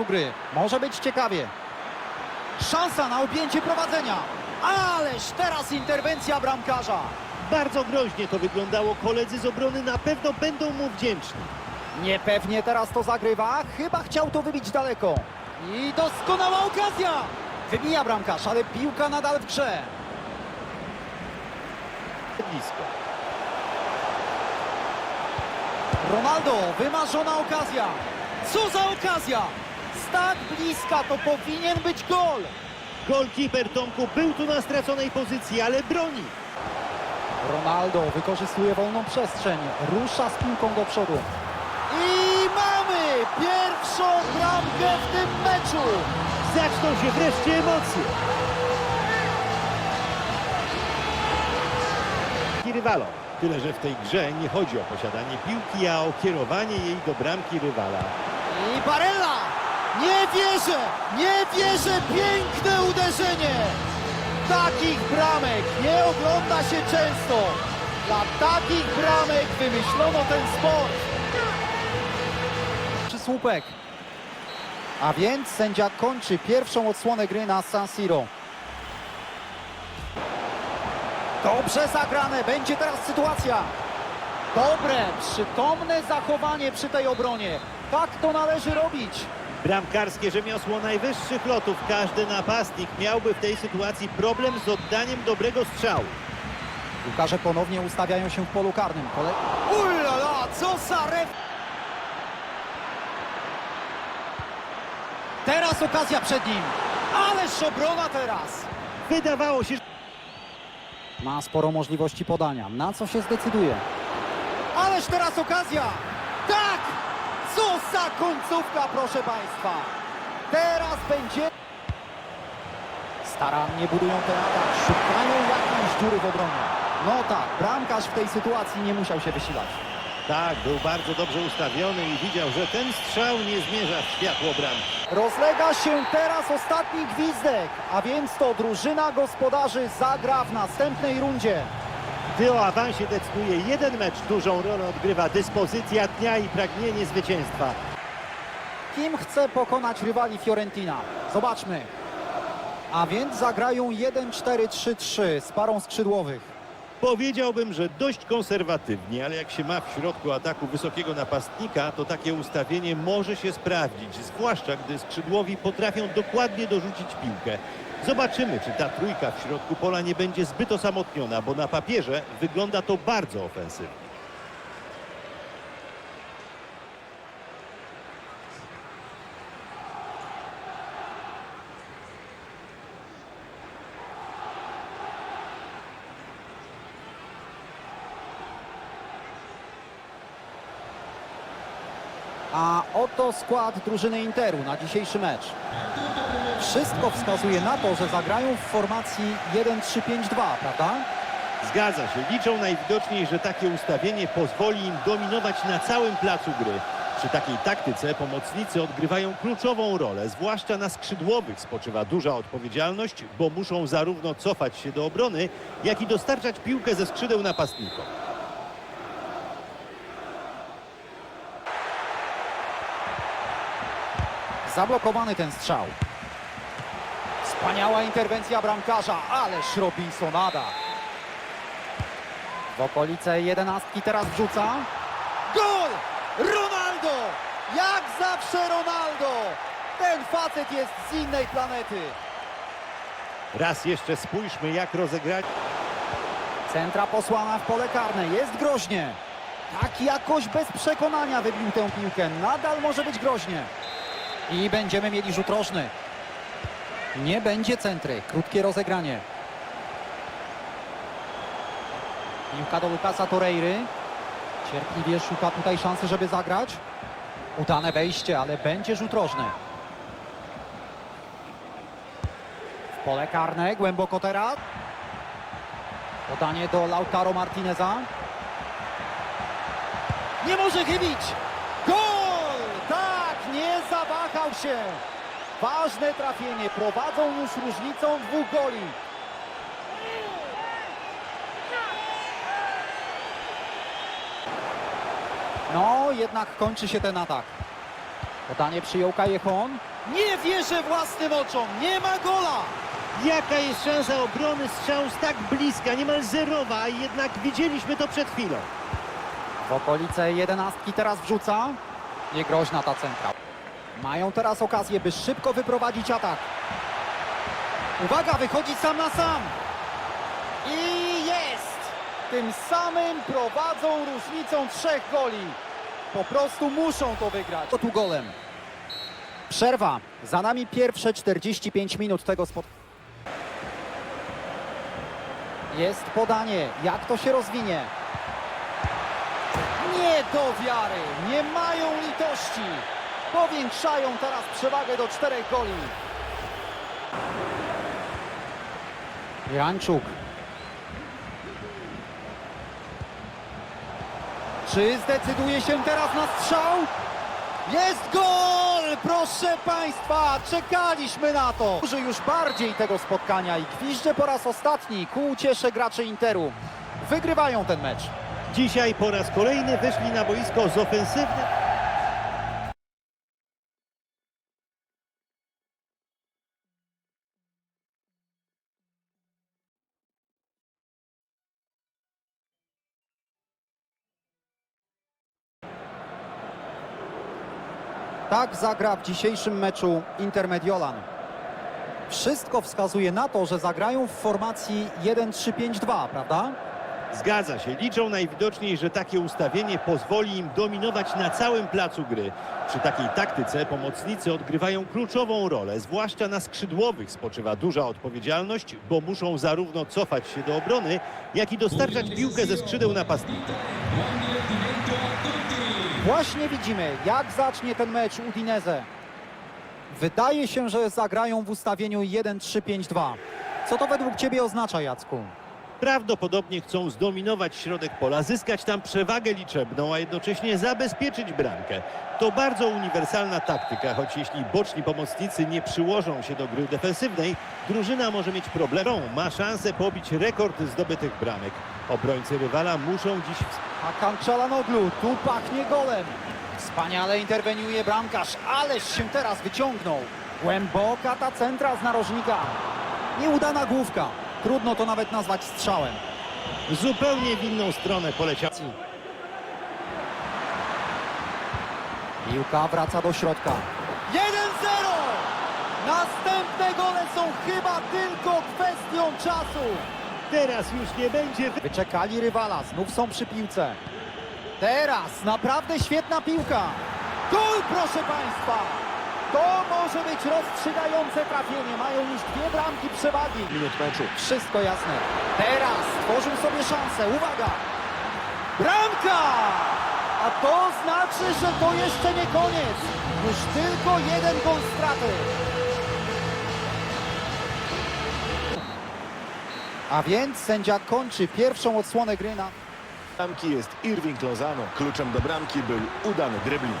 czasu gry. Może być ciekawie. Szansa na objęcie prowadzenia. Ależ teraz interwencja bramkarza. Bardzo groźnie to wyglądało. Koledzy z obrony na pewno będą mu wdzięczni. Niepewnie teraz to zagrywa. Chyba chciał to wybić daleko. I doskonała okazja. Wybija bramkarz, ale piłka nadal w grze. Blisko. Ronaldo, wymarzona okazja. Co za okazja! Z tak bliska to powinien być gol. Golkiper Tomku był tu na straconej pozycji, ale broni. Ronaldo wykorzystuje wolną przestrzeń, rusza z piłką do przodu. I mamy pierwszą bramkę w tym meczu. Zaczną się wreszcie emocje. I rywalom. Tyle, że w tej grze nie chodzi o posiadanie piłki, a o kierowanie jej do bramki rywala. I Barella! Nie wierzę! Nie wierzę! Piękne uderzenie! Takich bramek nie ogląda się często. Dla takich bramek wymyślono ten sport. Przysłupek. A więc sędzia kończy pierwszą odsłonę gry na San Siro. Dobrze zagrane, będzie teraz sytuacja. Dobre, przytomne zachowanie przy tej obronie. Tak to należy robić. Bramkarskie rzemiosło najwyższych lotów. Każdy napastnik miałby w tej sytuacji problem z oddaniem dobrego strzału. Piłkarze ponownie ustawiają się w polu karnym. Kole... Ulala, co za ref... Teraz okazja przed nim. Ależ obrona teraz. Wydawało się, że Ma sporo możliwości podania. Na co się zdecyduje? Ależ teraz okazja! Tak! Co za końcówka, proszę Państwa! Teraz będzie... Starannie budują ten atak, szukają jakiejś dziury w obronie. No tak, bramkarz w tej sytuacji nie musiał się wysilać. tak, był bardzo dobrze ustawiony i widział, że ten strzał nie zmierza w światło bramki. Rozlega się teraz ostatni gwizdek, a więc to drużyna gospodarzy zagra w następnej rundzie. Gdy o awansie decyduje jeden mecz, dużą rolę odgrywa dyspozycja dnia i pragnienie zwycięstwa. Kim chce pokonać rywali Fiorentina? Zobaczmy. A więc zagrają 1-4-3-3 z parą skrzydłowych. Powiedziałbym, że dość konserwatywnie, ale jak się ma w środku ataku wysokiego napastnika, to takie ustawienie może się sprawdzić, zwłaszcza gdy skrzydłowi potrafią dokładnie dorzucić piłkę. Zobaczymy, czy ta trójka w środku pola nie będzie zbyt osamotniona, bo na papierze wygląda to bardzo ofensywnie. A oto skład drużyny Interu na dzisiejszy mecz. Wszystko wskazuje na to, że zagrają w formacji 1-3-5-2, prawda? Zgadza się, liczą najwidoczniej, że takie ustawienie pozwoli im dominować na całym placu gry. Przy takiej taktyce pomocnicy odgrywają kluczową rolę, zwłaszcza na skrzydłowych spoczywa duża odpowiedzialność, bo muszą zarówno cofać się do obrony, jak i dostarczać piłkę ze skrzydeł napastnikom. Zablokowany ten strzał. Wspaniała interwencja bramkarza, ależ Robinsonada. W okolice jedenastki teraz wrzuca. Gol! Ronaldo! Jak zawsze Ronaldo! Ten facet jest z innej planety. Raz jeszcze spójrzmy, jak rozegrać. Centra posłana w pole karne, jest groźnie. Tak jakoś bez przekonania wybił tę piłkę. Nadal może być groźnie. I będziemy mieli rzut rożny. Nie będzie centry. Krótkie rozegranie. Piłka do Lukasa Torreiry. Cierpliwie szuka tutaj szansy, żeby zagrać. Udane wejście, ale będzie rzut rożny. W pole karne, głęboko teraz. Podanie do Lautaro Martineza. Nie może chybić! Gol! Tak, nie zawahał się! Ważne trafienie, prowadzą już różnicą dwóch goli. No, jednak kończy się ten atak. Podanie przyjął Kajechon. Nie wierzę własnym oczom, nie ma gola! Jaka jest szansa obrony strzał z tak bliska, niemal zerowa, a jednak widzieliśmy to przed chwilą. W okolice jedenastki teraz wrzuca. Niegroźna ta centra. Mają teraz okazję, by szybko wyprowadzić atak. Uwaga, wychodzi sam na sam. I jest! Tym samym prowadzą różnicą trzech goli. Po prostu muszą to wygrać. To tu golem. Przerwa. Za nami pierwsze 45 minut tego spotkania. Jest podanie. Jak to się rozwinie? Nie do wiary. Nie mają litości. Powiększają teraz przewagę do czterech goli. Janczuk. Czy zdecyduje się teraz na strzał? Jest gol! Proszę Państwa, czekaliśmy na to. Że już bardziej tego spotkania i gwizdże po raz ostatni ku uciesze graczy Interu. Wygrywają ten mecz. Dzisiaj po raz kolejny wyszli na boisko z ofensywnym. Tak zagra w dzisiejszym meczu Inter Mediolan. Wszystko wskazuje na to, że zagrają w formacji 1-3-5-2, prawda? Zgadza się, liczą najwidoczniej, że takie ustawienie pozwoli im dominować na całym placu gry. Przy takiej taktyce pomocnicy odgrywają kluczową rolę, zwłaszcza na skrzydłowych spoczywa duża odpowiedzialność, bo muszą zarówno cofać się do obrony, jak i dostarczać piłkę ze skrzydeł napastnika. Właśnie widzimy, jak zacznie ten mecz Udinese. Wydaje się, że zagrają w ustawieniu 1-3-5-2. Co to według Ciebie oznacza, Jacku? Prawdopodobnie chcą zdominować środek pola, zyskać tam przewagę liczebną, a jednocześnie zabezpieczyć bramkę. To bardzo uniwersalna taktyka, choć jeśli boczni pomocnicy nie przyłożą się do gry defensywnej, drużyna może mieć problem. Ma szansę pobić rekord zdobytych bramek. Obrońcy rywala muszą dziś Hakan Çalanoglu, tu pachnie golem. Wspaniale interweniuje bramkarz, ależ się teraz wyciągnął. Głęboka ta centra z narożnika. Nieudana główka. Trudno to nawet nazwać strzałem. zupełnie w inną stronę poleciał. Piłka wraca do środka. 1-0! Następne gole są chyba tylko kwestią czasu. Teraz już nie będzie wy- Wyczekali rywala, znów są przy piłce. Teraz naprawdę świetna piłka. Gol, proszę Państwa! To może być rozstrzygające trafienie. Mają już dwie bramki przewagi. minut meczu. Wszystko jasne. Teraz stworzył sobie szansę. Uwaga! Bramka! A to znaczy, że to jeszcze nie koniec. Już tylko jeden gol straty. A więc sędzia kończy pierwszą odsłonę gry na... bramki jest Irving Lozano. Kluczem do bramki był udany dribbling.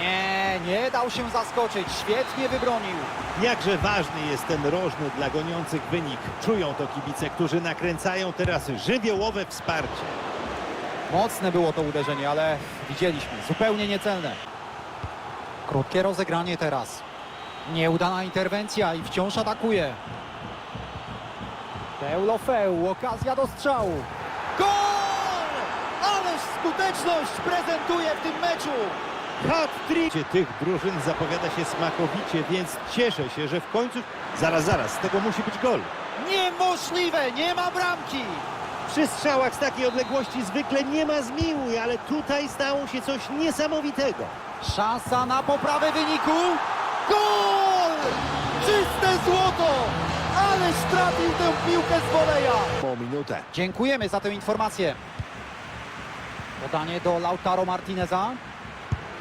Nie, nie dał się zaskoczyć. Świetnie wybronił. Jakże ważny jest ten rożny dla goniących wynik. Czują to kibice, którzy nakręcają teraz żywiołowe wsparcie. Mocne było to uderzenie, ale widzieliśmy, zupełnie niecelne. Krótkie rozegranie teraz. Nieudana interwencja i wciąż atakuje. Deulofeu, okazja do strzału. Gol! Ależ skuteczność prezentuje w tym meczu. Hat-trick tych drużyn zapowiada się smakowicie, więc cieszę się, że w końcu... Zaraz, zaraz, z tego musi być gol. Niemożliwe, nie ma bramki. Przy strzałach z takiej odległości zwykle nie ma zmiłuj, ale tutaj stało się coś niesamowitego. Szansa na poprawę wyniku. Gol! Czyste złoto! Ależ trafił tę piłkę z woleja. Po minutę. Dziękujemy za tę informację. Podanie do Lautaro Martineza.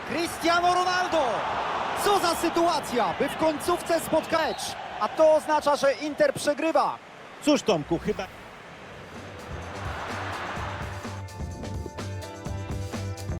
Cristiano Ronaldo! Co za sytuacja, by w końcówce spotkać. A to oznacza, że Inter przegrywa. Cóż Tomku, chyba...